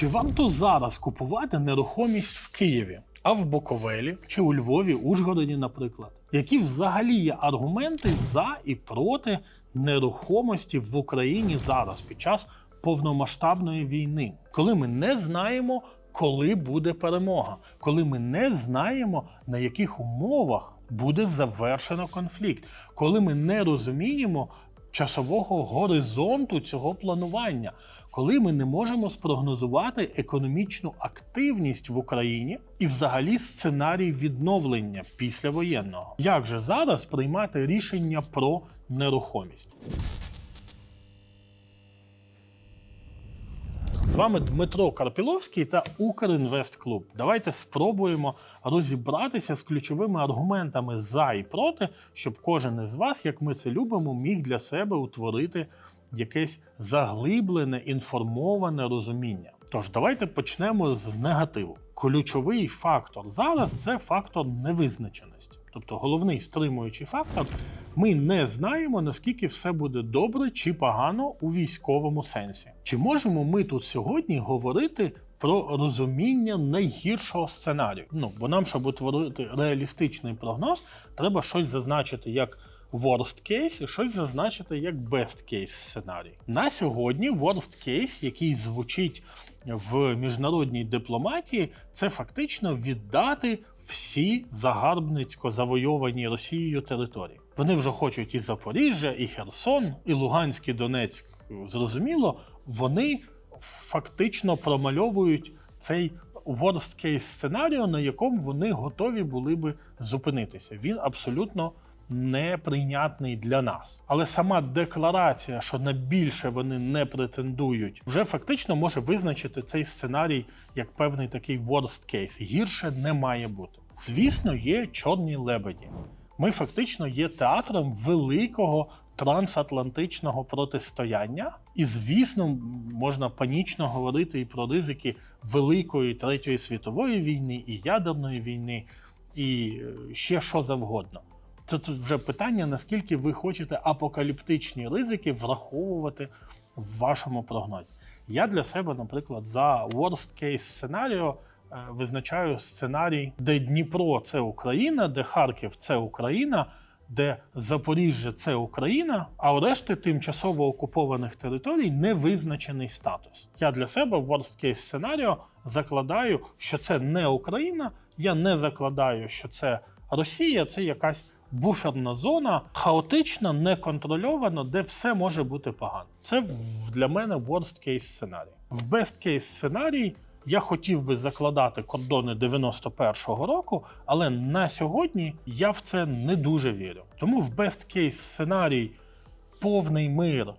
Чи варто зараз купувати нерухомість в Києві, а в Буковелі? Чи у Львові, Ужгороді, наприклад? Які взагалі є аргументи за і проти нерухомості в Україні зараз під час повномасштабної війни, коли ми не знаємо, коли буде перемога, коли ми не знаємо, на яких умовах буде завершено конфлікт, коли ми не розуміємо часового горизонту цього планування, коли ми не можемо спрогнозувати економічну активність в Україні і взагалі сценарій відновлення післявоєнного. Як же зараз приймати рішення про нерухомість? Вами Дмитро Карпіловський та Укрінвестклуб. Давайте спробуємо розібратися з ключовими аргументами за і проти, щоб кожен із вас, як ми це любимо, міг для себе утворити якесь заглиблене, інформоване розуміння. Тож давайте почнемо з негативу. Ключовий фактор зараз це фактор невизначеності. Тобто головний стримуючий фактор, ми не знаємо, наскільки все буде добре чи погано у військовому сенсі. Чи можемо ми тут сьогодні говорити про розуміння найгіршого сценарію? Ну, бо нам, щоб утворити реалістичний прогноз, треба щось зазначити як worst case і щось зазначити як best case сценарій. На сьогодні worst case, який звучить в міжнародній дипломатії, це фактично віддати всі загарбницько завойовані Росією території. Вони вже хочуть і Запоріжжя, і Херсон, і Луганськ, і Донецьк. Зрозуміло, вони фактично промальовують цей worst case сценарію, на якому вони готові були би зупинитися. Він абсолютно неприйнятний для нас. Але сама декларація, що на більше вони не претендують, вже фактично може визначити цей сценарій як певний такий worst case. Гірше не має бути. Звісно, є чорні лебеді. Ми фактично є театром великого трансатлантичного протистояння, і звісно, можна панічно говорити і про ризики Великої Третьої світової війни, і ядерної війни, і е, ще що завгодно. Це вже питання, наскільки ви хочете апокаліптичні ризики враховувати в вашому прогнозі. Я для себе, наприклад, за worst case сценаріо визначаю сценарій, де Дніпро це Україна, де Харків це Україна, де Запоріжжя це Україна, а у решти тимчасово окупованих територій не визначений статус. Я для себе в worst case сценаріо закладаю, що це не Україна. Я не закладаю, що це Росія, це якась буферна зона, хаотична, неконтрольована, де все може бути погано. Це для мене worst case сценарій. В best case сценарій я хотів би закладати кордони 91-го року, але на сьогодні я в це не дуже вірю. Тому в best case сценарій повний мир,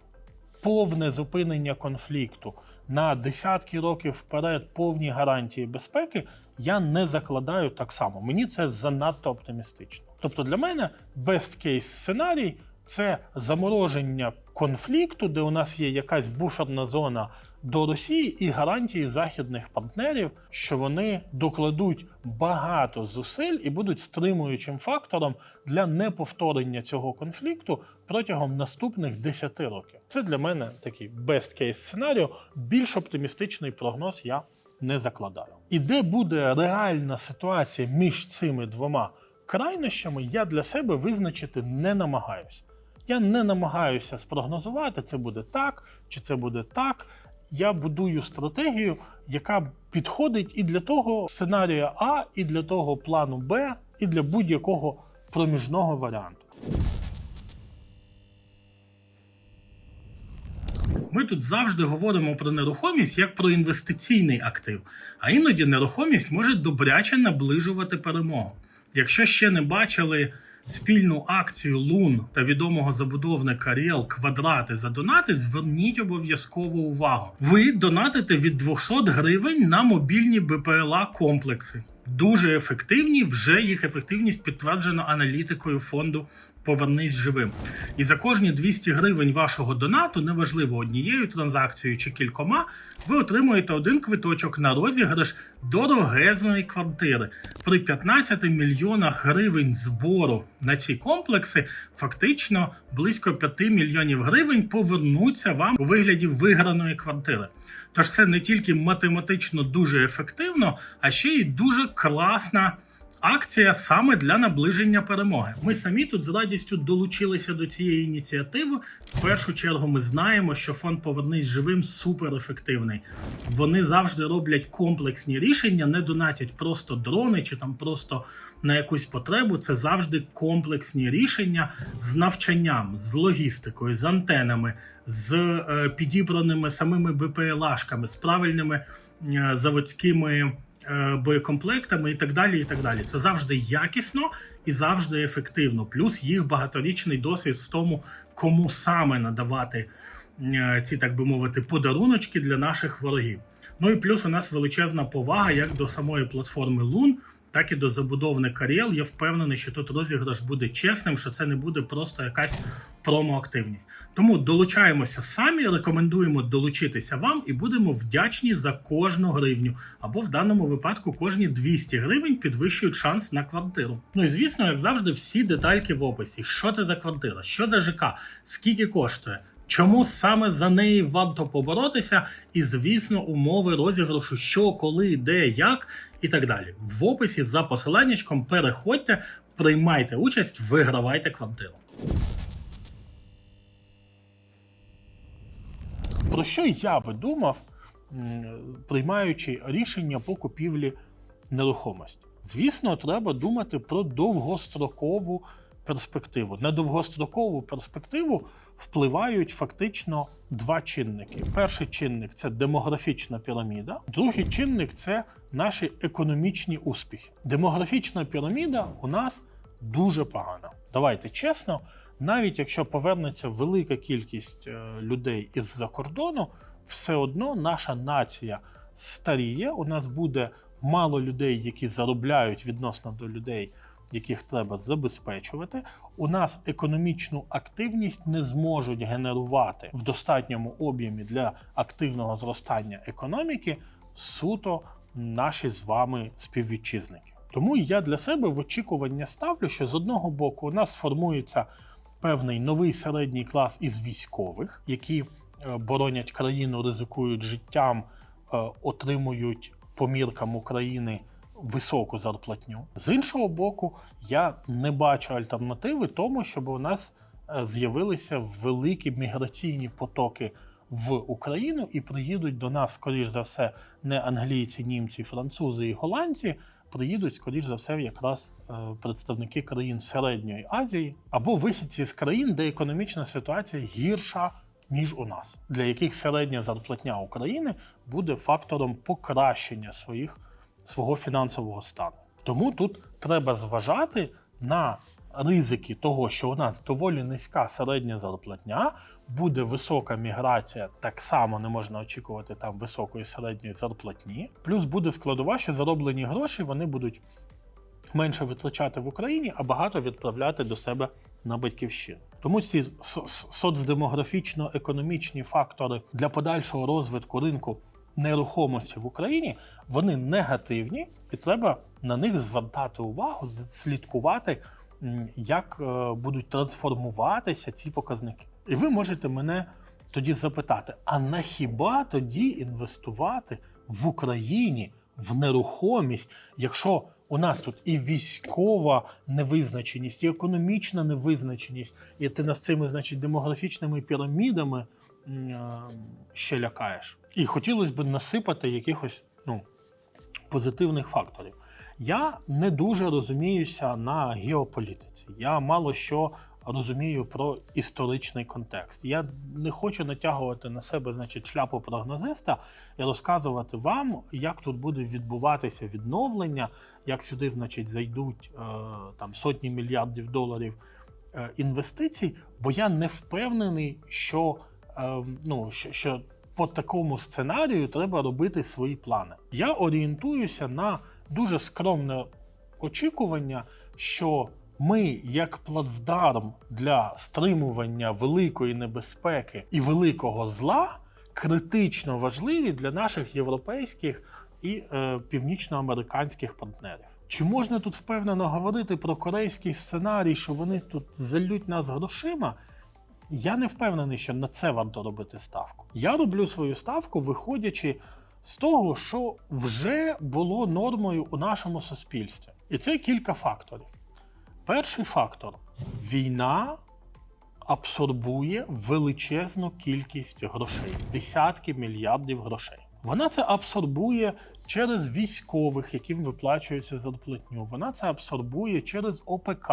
повне зупинення конфлікту на десятки років вперед, повні гарантії безпеки, я не закладаю так само. Мені це занадто оптимістично. Тобто для мене best case сценарій це замороження конфлікту, де у нас є якась буферна зона до Росії і гарантії західних партнерів, що вони докладуть багато зусиль і будуть стримуючим фактором для неповторення цього конфлікту протягом наступних 10 років. Це для мене такий best case сценаріо. Більш оптимістичний прогноз я не закладаю. І де буде реальна ситуація між цими двома крайнощами, я для себе визначити не намагаюся. Я не намагаюся спрогнозувати, це буде так чи це буде так. Я будую стратегію, яка підходить і для того сценарія А, і для того плану Б, і для будь-якого проміжного варіанту. Ми тут завжди говоримо про нерухомість як про інвестиційний актив, а іноді нерухомість може добряче наближувати перемогу. Якщо ще не бачили спільну акцію Лун та відомого забудовника Ріел Квадрати за донати, зверніть обов'язково увагу. Ви донатите від 200 гривень на мобільні БПЛА комплекси. Дуже ефективні. Вже їх ефективність підтверджена аналітикою фонду Повернись живим. І за кожні 200 гривень вашого донату, неважливо однією транзакцією чи кількома, ви отримуєте один квиточок на розіграш дорогезної квартири. При 15 мільйонах гривень збору на ці комплекси фактично близько 5 мільйонів гривень повернуться вам у вигляді виграної квартири. Тож це не тільки математично дуже ефективно, а ще й дуже класна. Акція саме для наближення перемоги. Ми самі тут з радістю долучилися до цієї ініціативи. В першу чергу ми знаємо, що фонд Повернись живим суперефективний. Вони завжди роблять комплексні рішення, не донатять просто дрони чи там просто на якусь потребу. Це завжди комплексні рішення з навчанням, з логістикою, з антенами, з е, підібраними самими БПЛАшками, з правильними е, заводськими боєкомплектами і так далі. і так далі. Це завжди якісно і завжди ефективно. Плюс їх багаторічний досвід в тому, кому саме надавати е, ці, так би мовити, подаруночки для наших ворогів. Ну і плюс у нас величезна повага як до самої платформи Лун, так і до забудовника Ріел. Я впевнений, що тут розіграш буде чесним, що це не буде просто якась промоактивність. Тому долучаємося самі, рекомендуємо долучитися вам і будемо вдячні за кожну гривню. Або в даному випадку кожні 200 гривень підвищують шанс на квартиру. Ну і звісно, як завжди, всі детальки в описі. Що це за квартира, що за ЖК, скільки коштує. Чому саме за неї варто поборотися, і, звісно, умови розіграшу, що, коли, де, як і так далі. В описі за посиланнячком переходьте, приймайте участь, вигравайте квартиру. Про що я би думав, приймаючи рішення по купівлі нерухомості? Звісно, треба думати про довгострокову перспективу. На довгострокову перспективу впливають фактично два чинники. Перший чинник це демографічна піраміда, другий чинник це наші економічні успіхи. Демографічна піраміда у нас дуже погана. Давайте чесно, навіть якщо повернеться велика кількість е, людей із-за кордону, все одно наша нація старіє. У нас буде мало людей, які заробляють відносно до людей, яких треба забезпечувати. У нас економічну активність не зможуть генерувати в достатньому об'ємі для активного зростання економіки суто наші з вами співвітчизники. Тому я для себе в очікування ставлю, що з одного боку у нас сформується певний новий середній клас із військових, які е, боронять країну, ризикують життям, е, отримують по міркам України високу зарплатню. З іншого боку, я не бачу альтернативи тому, щоб у нас е, з'явилися великі міграційні потоки в Україну і приїдуть до нас, скоріш за все, не англійці, німці, французи і голландці. Приїдуть, скоріш за все, якраз е, представники країн Середньої Азії або вихідці з країн, де економічна ситуація гірша ніж у нас, для яких середня зарплатня України буде фактором покращення своїх свого фінансового стану. Тому тут треба зважати на ризики того, що у нас доволі низька середня зарплатня, буде висока міграція, так само не можна очікувати там високої середньої зарплатні. Плюс буде складова, що зароблені гроші вони будуть менше витрачати в Україні, а багато відправляти до себе на батьківщину. Тому ці со- со- соцдемографічно-економічні фактори для подальшого розвитку ринку нерухомості в Україні вони негативні, і треба на них звертати увагу, слідкувати, як е, будуть трансформуватися ці показники. І ви можете мене тоді запитати: а на хіба тоді інвестувати в Україні в нерухомість, якщо у нас тут і військова невизначеність, і економічна невизначеність, і ти нас цими, значить, демографічними пірамідами е, ще лякаєш. І хотілося б насипати якихось ну, позитивних факторів. Я не дуже розуміюся на геополітиці. Я мало що розумію про історичний контекст. Я не хочу натягувати на себе значить, шляпу прогнозиста і розказувати вам, як тут буде відбуватися відновлення, як сюди, значить, зайдуть е, там сотні мільярдів доларів е, інвестицій, бо я не впевнений, що, е, ну, що, що по такому сценарію треба робити свої плани. Я орієнтуюся на дуже скромне очікування, що ми, як плацдарм для стримування великої небезпеки і великого зла, критично важливі для наших європейських і е, північноамериканських партнерів. Чи можна тут впевнено говорити про корейський сценарій, що вони тут залють нас грошима? Я не впевнений, що на це варто робити ставку. Я роблю свою ставку, виходячи з того, що вже було нормою у нашому суспільстві. І це кілька факторів. Перший фактор війна абсорбує величезну кількість грошей, десятки мільярдів грошей. Вона це абсорбує через військових, яким виплачується зарплатню. Вона це абсорбує через ОПК,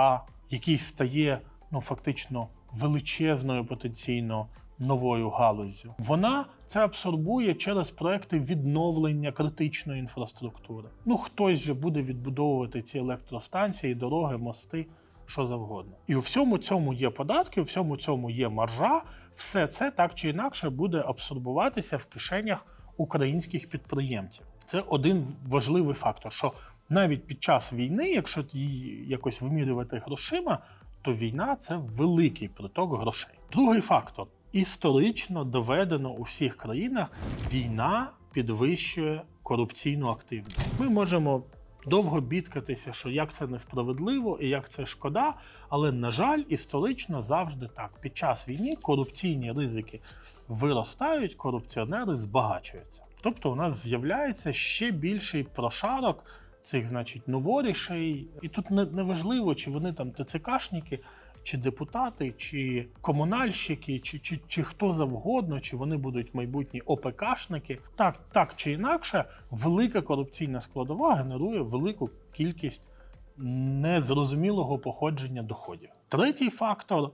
який стає ну фактично величезною потенційно новою галуззю. Вона це абсорбує через проекти відновлення критичної інфраструктури. Ну хтось же буде відбудовувати ці електростанції, дороги, мости, що завгодно. І у всьому цьому є податки, у всьому цьому є маржа. Все це так чи інакше буде абсорбуватися в кишенях українських підприємців. Це один важливий фактор, що навіть під час війни, якщо її якось вимірювати грошима, то війна це великий приток грошей. Другий фактор історично доведено у всіх країнах, війна підвищує корупційну активність. Ми можемо довго бідкатися, що як це несправедливо і як це шкода, але на жаль, історично завжди так. Під час війни корупційні ризики виростають, корупціонери збагачуються. Тобто, у нас з'являється ще більший прошарок цих, значить, новорішей. І тут не, не чи вони там ТЦКшники, чи депутати, чи комунальщики, чи, чи, чи хто завгодно, чи вони будуть майбутні ОПКшники. Так, так чи інакше, велика корупційна складова генерує велику кількість незрозумілого походження доходів. Третій фактор.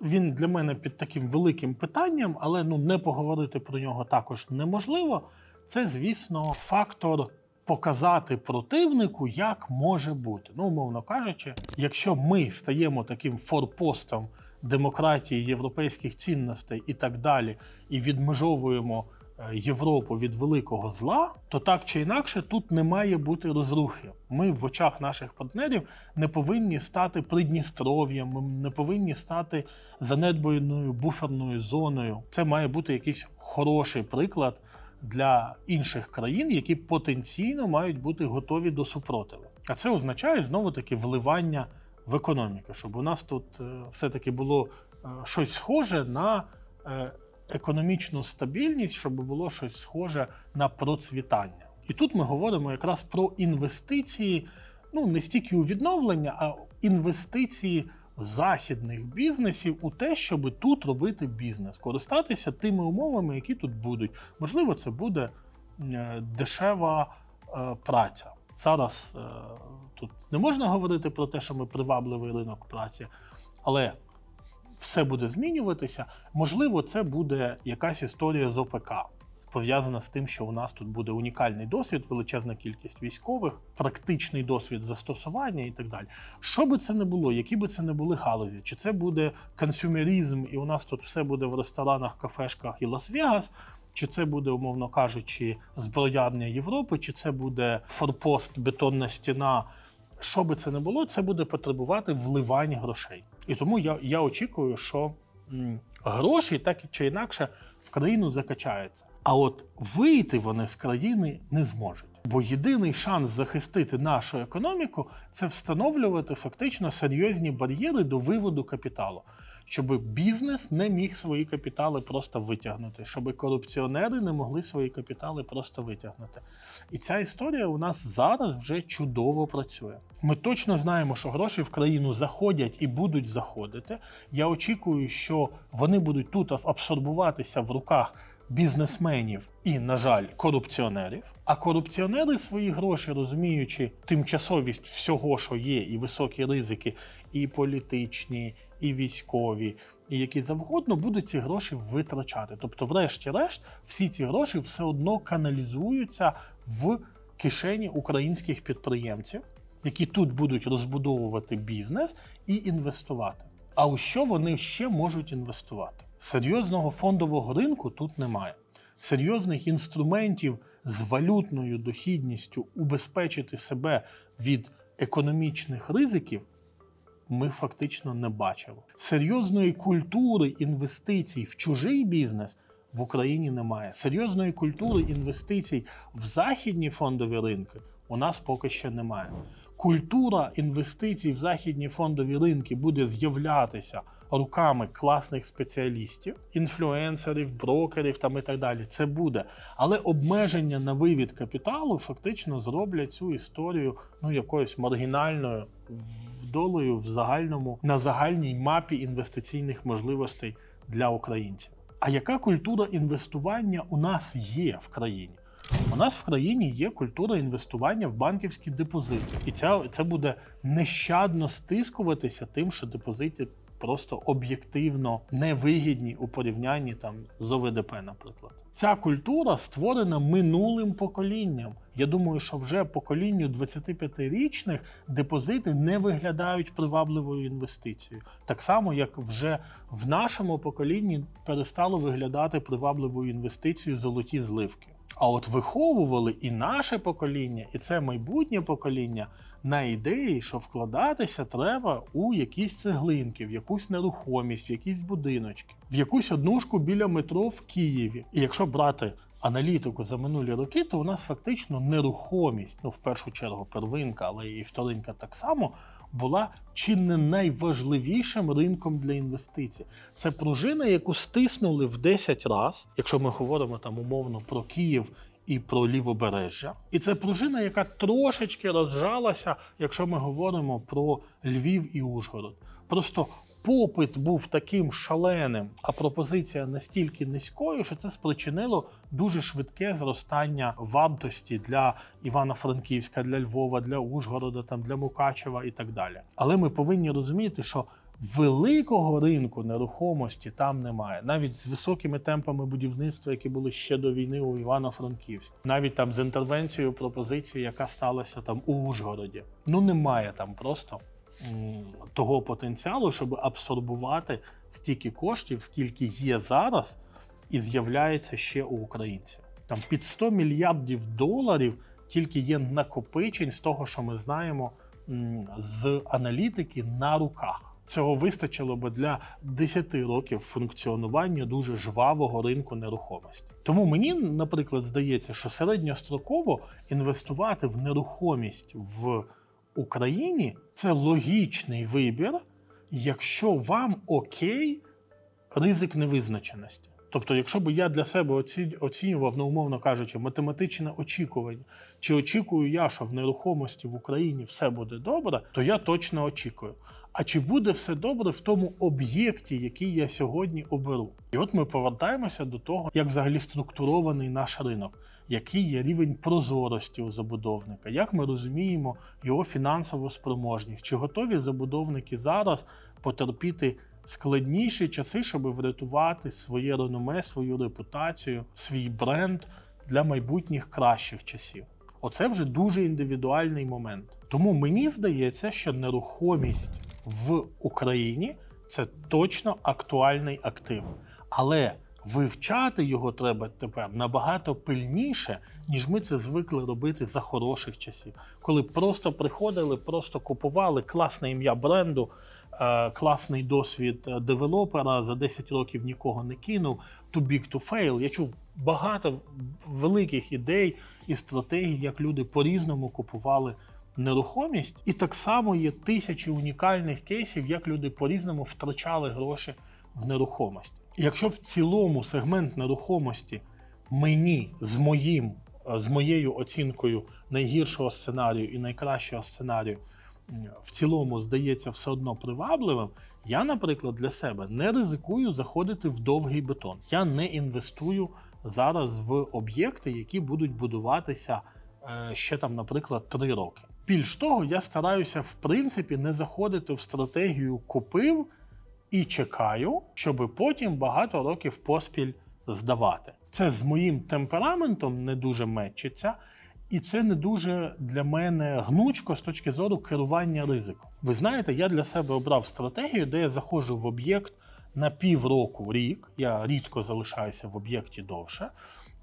Він для мене під таким великим питанням, але ну не поговорити про нього також неможливо. Це, звісно, фактор показати противнику, як може бути. Ну, умовно кажучи, якщо ми стаємо таким форпостом демократії, європейських цінностей і так далі, і відмежовуємо е, Європу від великого зла, то так чи інакше тут не має бути розрухи. Ми в очах наших партнерів не повинні стати Придністров'ям, ми не повинні стати занедбаною буферною зоною. Це має бути якийсь хороший приклад для інших країн, які потенційно мають бути готові до супротиву. А це означає знову таки вливання в економіку, щоб у нас тут е, все-таки було е, щось схоже на е, економічну стабільність, щоб було щось схоже на процвітання. І тут ми говоримо якраз про інвестиції, ну не стільки у відновлення, а інвестиції західних бізнесів у те, щоб тут робити бізнес, користатися тими умовами, які тут будуть. Можливо, це буде е, дешева е, праця. Зараз е, тут не можна говорити про те, що ми привабливий ринок праці, але все буде змінюватися. Можливо, це буде якась історія з ОПК. Пов'язана з тим, що у нас тут буде унікальний досвід, величезна кількість військових, практичний досвід застосування і так далі. Що би це не було, які би це не були галузі, чи це буде консюмерізм, і у нас тут все буде в ресторанах, кафешках і Лас-Вегас, чи це буде, умовно кажучи, зброярня Європи, чи це буде форпост, бетонна стіна. Що би це не було, це буде потребувати вливань грошей. І тому я, я очікую, що м, гроші так чи інакше в країну закачаються. А от вийти вони з країни не зможуть. Бо єдиний шанс захистити нашу економіку це встановлювати фактично серйозні бар'єри до виводу капіталу, щоб бізнес не міг свої капітали просто витягнути, щоб корупціонери не могли свої капітали просто витягнути. І ця історія у нас зараз вже чудово працює. Ми точно знаємо, що гроші в країну заходять і будуть заходити. Я очікую, що вони будуть тут абсорбуватися в руках бізнесменів і, на жаль, корупціонерів. А корупціонери свої гроші, розуміючи тимчасовість всього, що є, і високі ризики, і політичні, і військові, і які завгодно, будуть ці гроші витрачати. Тобто, врешті-решт, всі ці гроші все одно каналізуються в кишені українських підприємців, які тут будуть розбудовувати бізнес і інвестувати. А у що вони ще можуть інвестувати? Серйозного фондового ринку тут немає. Серйозних інструментів з валютною дохідністю убезпечити себе від економічних ризиків. Ми фактично не бачили серйозної культури інвестицій в чужий бізнес в Україні немає. Серйозної культури інвестицій в західні фондові ринки у нас поки що немає. Культура інвестицій в західні фондові ринки буде з'являтися руками класних спеціалістів, інфлюенсерів, брокерів там і так далі. Це буде. Але обмеження на вивід капіталу фактично зроблять цю історію ну якоюсь маргінальною долею в загальному на загальній мапі інвестиційних можливостей для українців. А яка культура інвестування у нас є в країні? У нас в країні є культура інвестування в банківські депозити, і ця це буде нещадно стискуватися тим, що депозити просто об'єктивно невигідні у порівнянні там з ОВДП, наприклад. Ця культура створена минулим поколінням. Я думаю, що вже поколінню 25-річних депозити не виглядають привабливою інвестицією. Так само, як вже в нашому поколінні перестало виглядати привабливою інвестицією золоті зливки. А от виховували і наше покоління, і це майбутнє покоління на ідеї, що вкладатися треба у якісь цеглинки, в якусь нерухомість, в якісь будиночки, в якусь однушку біля метро в Києві. І якщо брати аналітику за минулі роки, то у нас фактично нерухомість, ну в першу чергу первинка, але і вторинка так само. Була чи не найважливішим ринком для інвестицій. Це пружина, яку стиснули в 10 разів, якщо ми говоримо там умовно про Київ і про лівобережжя. І це пружина, яка трошечки розжалася, якщо ми говоримо про Львів і Ужгород. Просто попит був таким шаленим, а пропозиція настільки низькою, що це спричинило дуже швидке зростання вартості для Івано-Франківська, для Львова, для Ужгорода, там для Мукачева і так далі. Але ми повинні розуміти, що великого ринку нерухомості там немає, навіть з високими темпами будівництва, які були ще до війни у Івано-Франківську, навіть там з інтервенцією пропозиції, яка сталася там у Ужгороді. Ну немає там просто м, того потенціалу, щоб абсорбувати стільки коштів, скільки є зараз, і з'являється ще у українців. Там під 100 мільярдів доларів тільки є накопичень з того, що ми знаємо м, з аналітики на руках. Цього вистачило би для 10 років функціонування дуже жвавого ринку нерухомості. Тому мені, наприклад, здається, що середньостроково інвестувати в нерухомість в Україні це логічний вибір, якщо вам окей ризик невизначеності. Тобто, якщо б я для себе оці- оцінював, ну умовно кажучи, математичне очікування, чи очікую я, що в нерухомості в Україні все буде добре, то я точно очікую. А чи буде все добре в тому об'єкті, який я сьогодні оберу? І от ми повертаємося до того, як взагалі структурований наш ринок, який є рівень прозорості у забудовника, як ми розуміємо його фінансову спроможність, чи готові забудовники зараз потерпіти складніші часи, щоб врятувати своє реноме, свою репутацію, свій бренд для майбутніх кращих часів. Оце вже дуже індивідуальний момент. Тому мені здається, що нерухомість в Україні це точно актуальний актив. Але вивчати його треба тепер набагато пильніше, ніж ми це звикли робити за хороших часів, коли просто приходили, просто купували класне ім'я бренду, е, класний досвід е, девелопера за 10 років нікого не кинув. Too big to fail. Я чув багато великих ідей і стратегій, як люди по-різному купували нерухомість. І так само є тисячі унікальних кейсів, як люди по-різному втрачали гроші в нерухомості. Якщо в цілому сегмент нерухомості мені з моїм е, з моєю оцінкою найгіршого сценарію і найкращого сценарію в цілому здається все одно привабливим, я, наприклад, для себе не ризикую заходити в довгий бетон. Я не інвестую зараз в об'єкти, які будуть будуватися е, ще там, наприклад, 3 роки. Більш того, я стараюся в принципі не заходити в стратегію купив і чекаю, щоб потім багато років поспіль здавати. Це з моїм темпераментом не дуже мечиться, і це не дуже для мене гнучко з точки зору керування ризиком. Ви знаєте, я для себе обрав стратегію, де я заходжу в об'єкт на півроку рік. Я рідко залишаюся в об'єкті довше.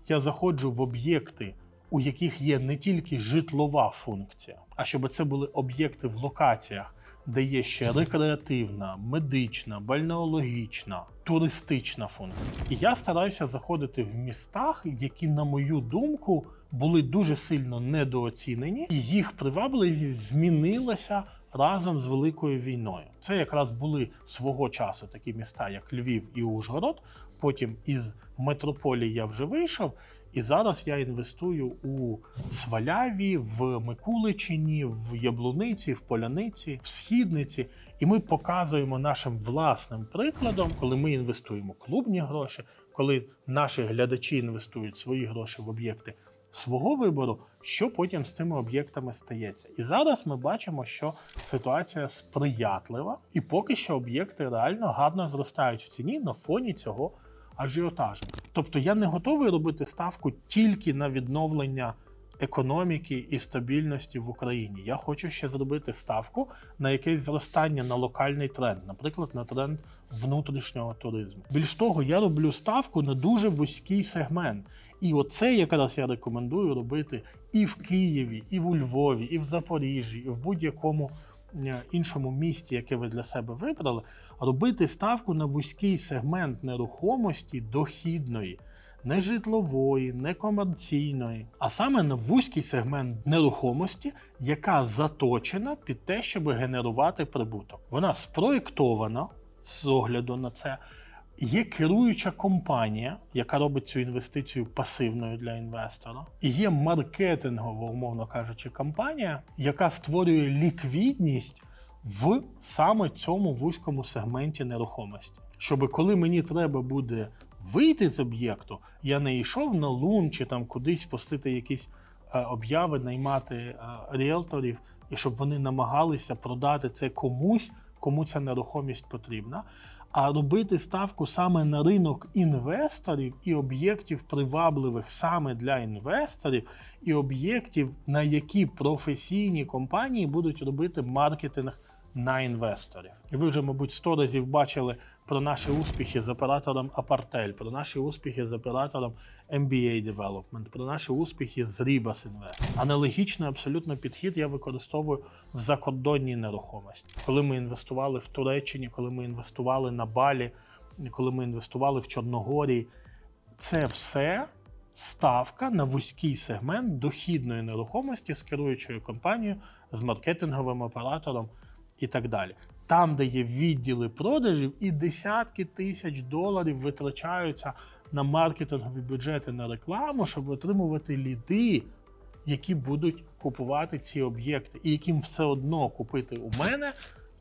Я заходжу в об'єкти у яких є не тільки житлова функція, а щоб це були об'єкти в локаціях, де є ще рекреативна, медична, бальнеологічна, туристична функція. І я стараюся заходити в містах, які, на мою думку, були дуже сильно недооцінені, і їх привабливість змінилася разом з великою війною. Це якраз були свого часу такі міста, як Львів і Ужгород. Потім із метрополії я вже вийшов. І зараз я інвестую у Сваляві, в Микуличині, в Яблуниці, в Поляниці, в Східниці. І ми показуємо нашим власним прикладом, коли ми інвестуємо клубні гроші, коли наші глядачі інвестують свої гроші в об'єкти свого вибору, що потім з цими об'єктами стається. І зараз ми бачимо, що ситуація сприятлива, і поки що об'єкти реально гарно зростають в ціні на фоні цього ажіотажу. Тобто я не готовий робити ставку тільки на відновлення економіки і стабільності в Україні. Я хочу ще зробити ставку на якесь зростання на локальний тренд, наприклад, на тренд внутрішнього туризму. Більш того, я роблю ставку на дуже вузький сегмент. І оце якраз я рекомендую робити і в Києві, і в Львові, і в Запоріжжі, і в будь-якому е, іншому місті, яке ви для себе вибрали, робити ставку на вузький сегмент нерухомості дохідної. Не житлової, не комерційної, а саме на вузький сегмент нерухомості, яка заточена під те, щоб генерувати прибуток. Вона спроєктована з огляду на це. Є керуюча компанія, яка робить цю інвестицію пасивною для інвестора, і є маркетингова, умовно кажучи, компанія, яка створює ліквідність в саме цьому вузькому сегменті нерухомості. Щоб коли мені треба буде вийти з об'єкту, я не йшов на лун чи там кудись пустити якісь е, обяви, наймати е, ріелторів, і щоб вони намагалися продати це комусь, кому ця нерухомість потрібна. А робити ставку саме на ринок інвесторів і об'єктів привабливих саме для інвесторів, і об'єктів, на які професійні компанії будуть робити маркетинг на інвесторів. І ви вже, мабуть, сто разів бачили про наші успіхи з оператором Апартель, про наші успіхи з оператором MBA Development, про наші успіхи з Ribas Invest. Аналогічний абсолютно підхід я використовую в закордонній нерухомості. Коли ми інвестували в Туреччині, коли ми інвестували на Балі, коли ми інвестували в Чорногорії, це все ставка на вузький сегмент дохідної нерухомості з керуючою компанією, з маркетинговим оператором і так далі. Там, де є відділи продажів, і десятки тисяч доларів витрачаються на маркетингові бюджети на рекламу, щоб отримувати ліди, які будуть купувати ці об'єкти, і яким все одно купити у мене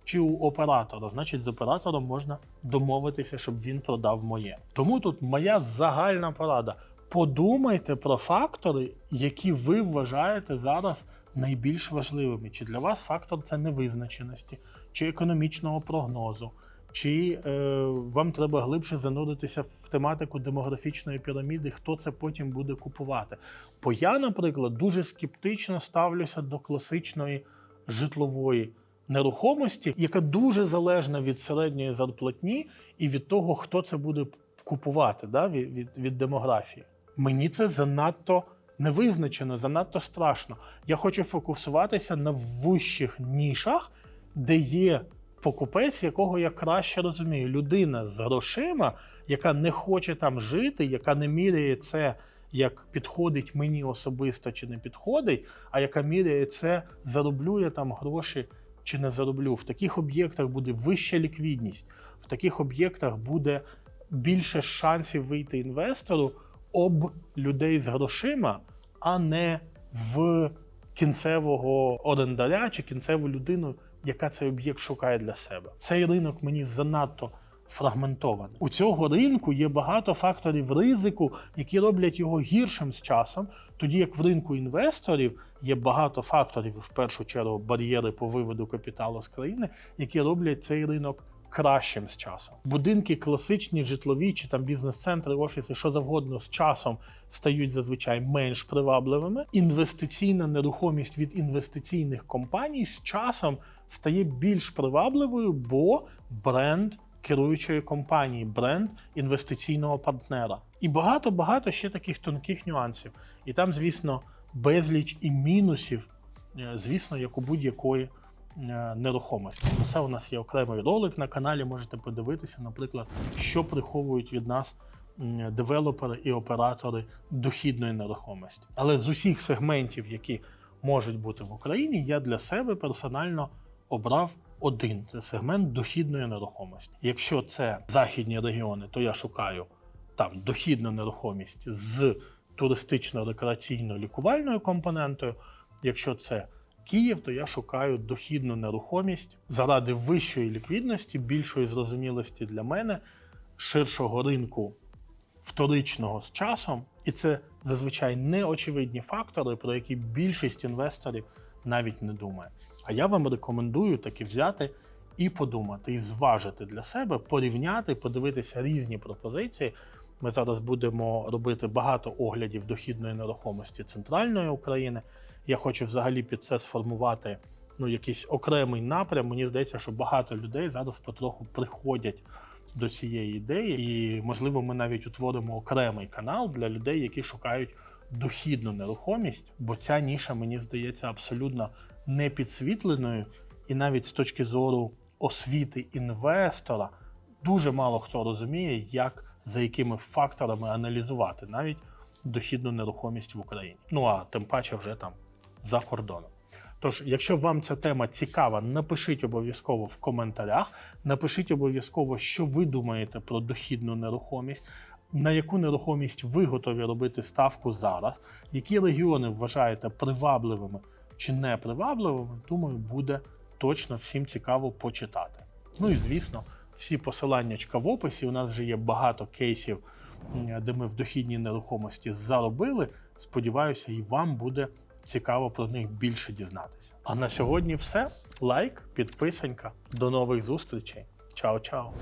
чи у оператора. Значить, з оператором можна домовитися, щоб він продав моє. Тому тут моя загальна порада. Подумайте про фактори, які ви вважаєте зараз найбільш важливими. Чи для вас фактор це невизначеності, чи економічного прогнозу, чи е, вам треба глибше зануритися в тематику демографічної піраміди, хто це потім буде купувати. Бо я, наприклад, дуже скептично ставлюся до класичної житлової нерухомості, яка дуже залежна від середньої зарплатні і від того, хто це буде купувати да, від, від, від демографії. Мені це занадто невизначено, занадто страшно. Я хочу фокусуватися на вищих нішах, де є покупець, якого я краще розумію. Людина з грошима, яка не хоче там жити, яка не міряє це. Як підходить мені особисто чи не підходить, а яка міряє це, зароблю я там гроші чи не зароблю. В таких об'єктах буде вища ліквідність, в таких об'єктах буде більше шансів вийти інвестору об людей з грошима, а не в кінцевого орендаря чи кінцеву людину, яка цей об'єкт шукає для себе. Цей ринок мені занадто фрагментований. У цього ринку є багато факторів ризику, які роблять його гіршим з часом, тоді як в ринку інвесторів є багато факторів, в першу чергу бар'єри по виводу капіталу з країни, які роблять цей ринок кращим з часом. Будинки класичні, житлові чи там бізнес-центри, офіси, що завгодно з часом стають зазвичай менш привабливими. Інвестиційна нерухомість від інвестиційних компаній з часом стає більш привабливою, бо бренд керуючої компанії, бренд інвестиційного партнера. І багато-багато ще таких тонких нюансів. І там, звісно, безліч і мінусів, е, звісно, як у будь-якої нерухомості. Про це у нас є окремий ролик на каналі. Можете подивитися, наприклад, що приховують від нас девелопери і оператори дохідної нерухомості. Але з усіх сегментів, які можуть бути в Україні, я для себе персонально обрав один це сегмент дохідної нерухомості. Якщо це західні регіони, то я шукаю там дохідну нерухомість з туристично-рекреаційно-лікувальною компонентою. Якщо це Київ, то я шукаю дохідну нерухомість заради вищої ліквідності, більшої зрозумілості для мене, ширшого ринку вторичного з часом. І це зазвичай неочевидні фактори, про які більшість інвесторів навіть не думає. А я вам рекомендую таки взяти і подумати, і зважити для себе, порівняти, подивитися різні пропозиції. Ми зараз будемо робити багато оглядів дохідної нерухомості центральної України. Я хочу взагалі під це сформувати ну, якийсь окремий напрям. Мені здається, що багато людей зараз потроху приходять до цієї ідеї, і можливо, ми навіть утворимо окремий канал для людей, які шукають дохідну нерухомість, бо ця ніша мені здається абсолютно не підсвітленою, і навіть з точки зору освіти інвестора дуже мало хто розуміє, як за якими факторами аналізувати навіть дохідну нерухомість в Україні. Ну а тим паче вже там за кордоном. Тож, якщо вам ця тема цікава, напишіть обов'язково в коментарях. Напишіть обов'язково, що ви думаєте про дохідну нерухомість, на яку нерухомість ви готові робити ставку зараз, які регіони вважаєте привабливими чи не привабливими. Думаю, буде точно всім цікаво почитати. Ну і звісно, всі посилання в описі. У нас вже є багато кейсів, де ми в дохідній нерухомості заробили. Сподіваюся, і вам буде цікаво про них більше дізнатися. А на сьогодні все. Лайк, підписанька. До нових зустрічей. Чао-чао.